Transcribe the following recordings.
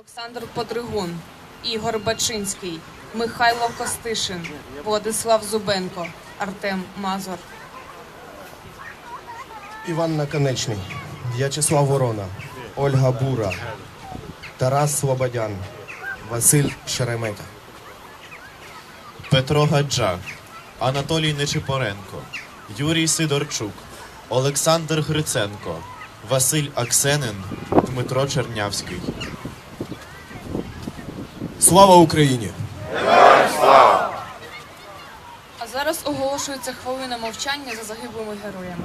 Олександр Подригун, Ігор Бачинський, Михайло Костишин, Владислав Зубенко, Артем Мазур. Іван Наконечний, В'ячеслав Ворона, Ольга Бура, Тарас Слободян, Василь Шеремета. Петро Гаджак, Анатолій Нечипоренко, Юрій Сидорчук, Олександр Гриценко, Василь Аксенин, Дмитро Чернявський. Слава Україні! А зараз оголошується хвилина мовчання за загиблими героями.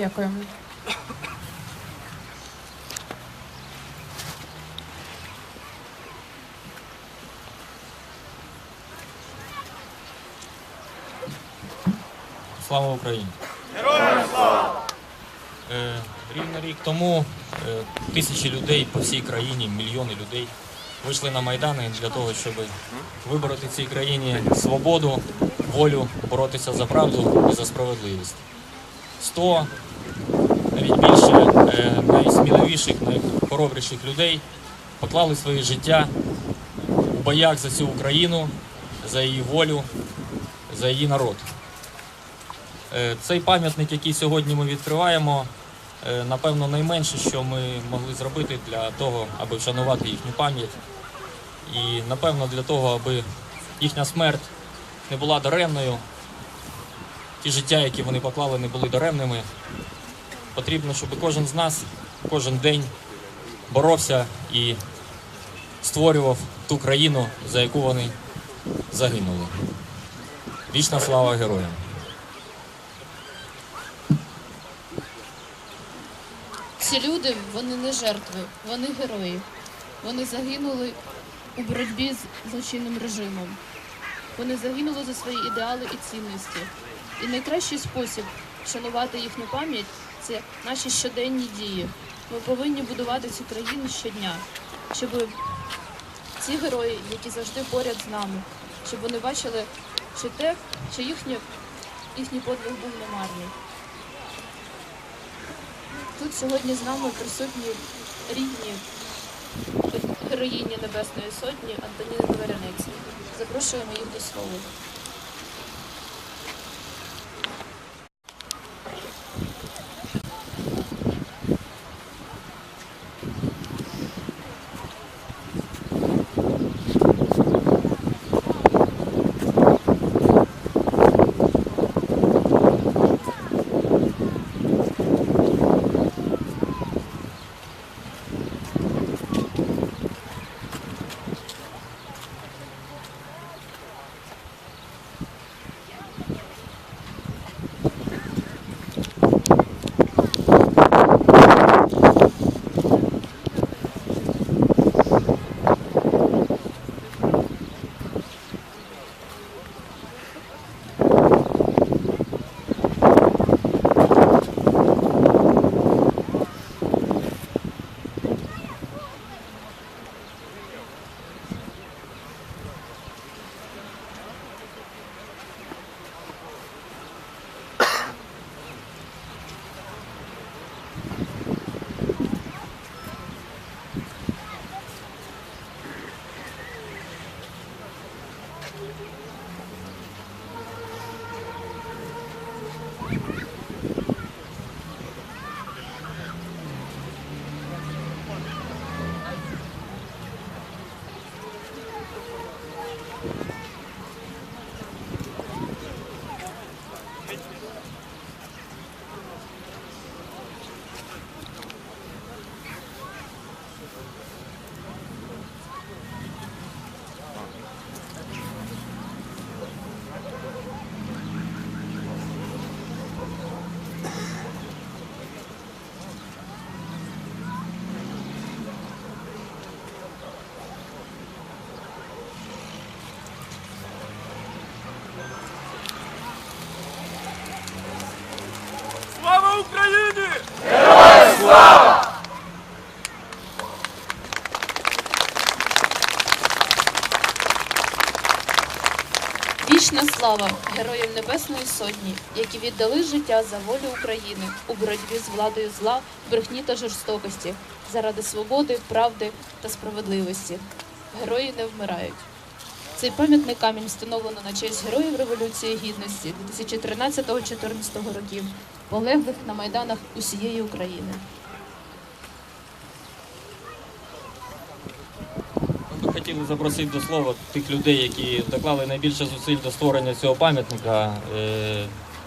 Дякую. Слава Україні! Героям слава! Е, рівно рік тому е, тисячі людей по всій країні, мільйони людей вийшли на майдани для того, щоб вибороти цій країні свободу, волю, боротися за правду і за справедливість. Сто навіть більше е, найсміливіших, найхоробріших людей поклали своє життя у боях за цю Україну, за її волю, за її народ. Е, Цей пам'ятник, який сьогодні ми відкриваємо, е, напевно, найменше, що ми могли зробити для того, аби вшанувати їхню пам'ять. І напевно для того, аби їхня смерть не була даремною, ті життя, які вони поклали, не були даремними. Потрібно, щоб кожен з нас кожен день боровся і створював ту країну, за яку вони загинули. Вічна слава героям! Ці люди вони не жертви, вони герої. Вони загинули у боротьбі з злочинним режимом. Вони загинули за свої ідеали і цінності. І найкращий спосіб шанувати їхню пам'ять це наші щоденні дії. Ми повинні будувати цю країну щодня, щоб ці герої, які завжди поряд з нами, щоб вони бачили, що те, що їхнє, їхній подвиг був немарний. Тут сьогодні з нами присутні рідні героїні Небесної Сотні Антоніни Дверянець. Запрошуємо їх до слова. України! Вічна слава героям Небесної Сотні, які віддали життя за волю України у боротьбі з владою зла, брехні та жорстокості заради свободи, правди та справедливості. Герої не вмирають. Цей пам'ятний камінь встановлено на честь героїв Революції Гідності 2013-2014 років, полеглих на майданах усієї України. Ми хотіли запросити до слова тих людей, які доклали найбільше зусиль до створення цього пам'ятника. Е,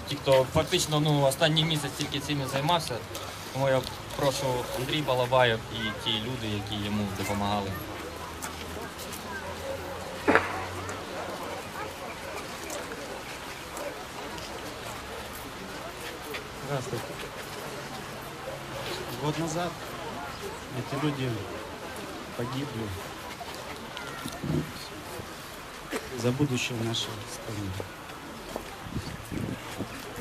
Ті, хто фактично ну, останній місяць тільки цим і займався. Тому я прошу Андрій Балабаєв і ті люди, які йому допомагали. Здравствуйте. Год назад эти люди погибли за будущее нашей страны.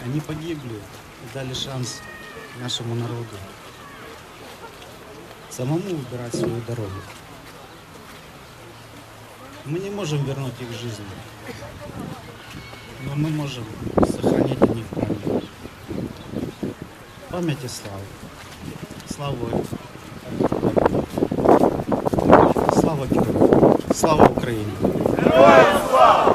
Они погибли и дали шанс нашему народу самому выбирать свою дорогу. Мы не можем вернуть их жизнь, но мы можем сохранить о них память. Пам'яті слави. Слава Слава Києву! Слава Україні! Героям слава!